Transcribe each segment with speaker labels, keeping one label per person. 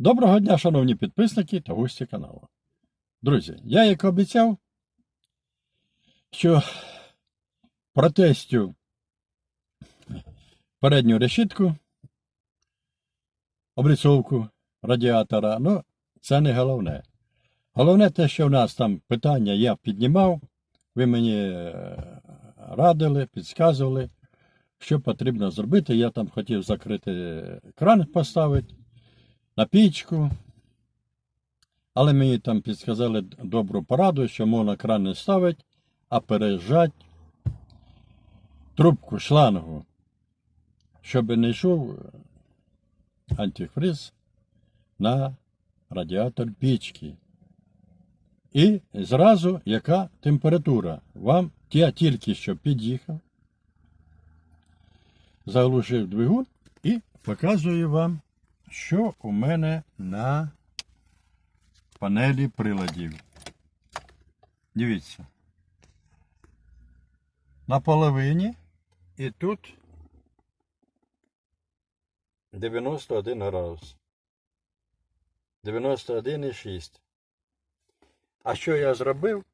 Speaker 1: Доброго дня, шановні підписники та гості каналу. Друзі, я як обіцяв, що протестю передню решітку, обліцовку радіатора, ну, це не головне. Головне те, що в нас там питання я піднімав, ви мені е, радили, підказували, що потрібно зробити. Я там хотів закрити кран поставити на пічку. Але мені там підсказали добру пораду, що можна кран не ставити, а переїжджати трубку шлангу, щоб не йшов антифриз на радіатор пічки. І зразу яка температура. Вам я тільки що під'їхав, заглушив двигун і показую вам, що у мене на панелі приладів. Дивіться. На половині і тут 91 градус. 91,6. А що я зробив?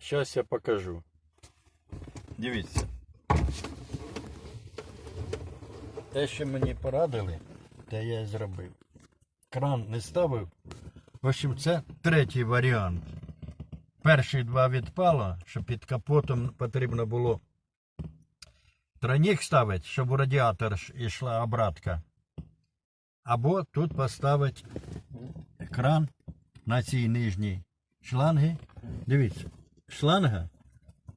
Speaker 1: Зараз я покажу. Дивіться. Те, що мені порадили, те я і зробив. Кран не ставив. В общем, це третій варіант. Перші два відпало, що під капотом потрібно було тройник ставити, щоб у радіатор йшла обратка. Або тут поставити кран на цій нижній шланги. Дивіться, шланга,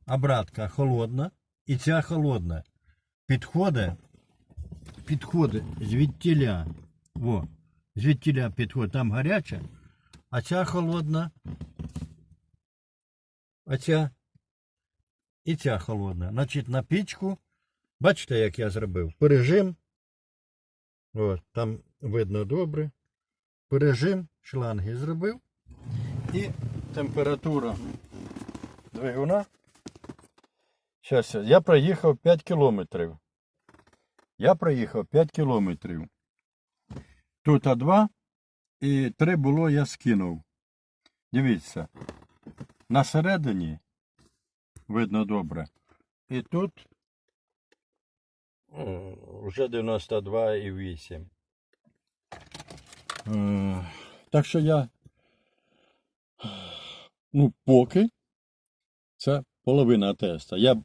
Speaker 1: обратка холодна і ця холодна. Підходить, підходить звідтіля. Во, звідтіля підходить, там гаряча, а ця холодна. А ця і ця холодна. Значить, на пічку, бачите, як я зробив? Пережим. От, там видно добре. Пережим шланги зробив. І температура двигуна. Я- я проїхав 5 кілометрів. Я проїхав 5 кілометрів. Тут А2 і 3 було я скинув. Дивіться. На середині видно добре. І тут о, вже 92,8. Е, Так що я. Ну, поки це половина теста. Я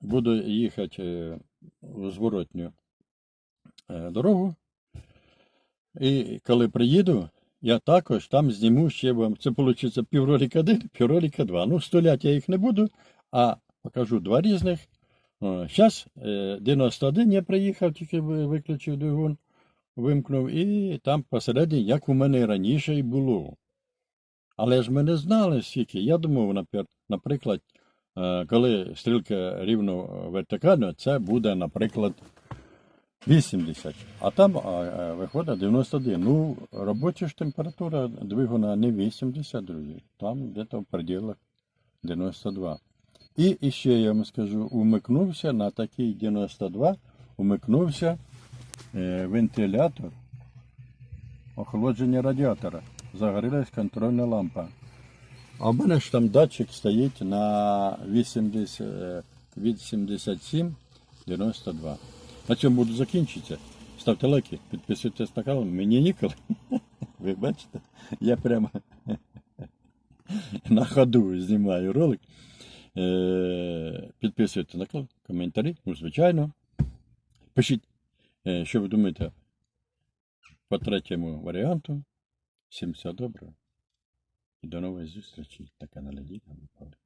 Speaker 1: буду їхати е, зворотню е, дорогу. І коли приїду, я також там зніму ще вам. Це виходить півроліка один, півроліка два. Ну, столять я їх не буду, а покажу два різних. Зараз 91 я приїхав, тільки виключив двигун, вимкнув, і там посередині, як у мене раніше і було. Але ж ми не знали скільки. Я думав, наприклад, е, коли стрілка рівно вертикально, це буде, наприклад, 80. А там е, виходить 91. Ну, робоча ж температура двигуна не 80, друзі. Там десь в пределах 92. І, і ще я вам скажу, умикнувся на такий 92, умикнувся е, вентилятор охолодження радіатора. Загорілась контрольна лампа. А в мене ж там датчик стоїть на 80, 87-92. На цьому буду закінчитися. Ставте лайки, підписуйтесь на канал. Мені ніколи. Ви бачите? Я прямо на ходу знімаю ролик. Е, Підписуйтесь на канал, коментарі, ну, звичайно. Пишіть, е, що ви думаєте по третьому варіанту. Всім всього доброго. І до нової зустрічі на каналі Діка Михайло.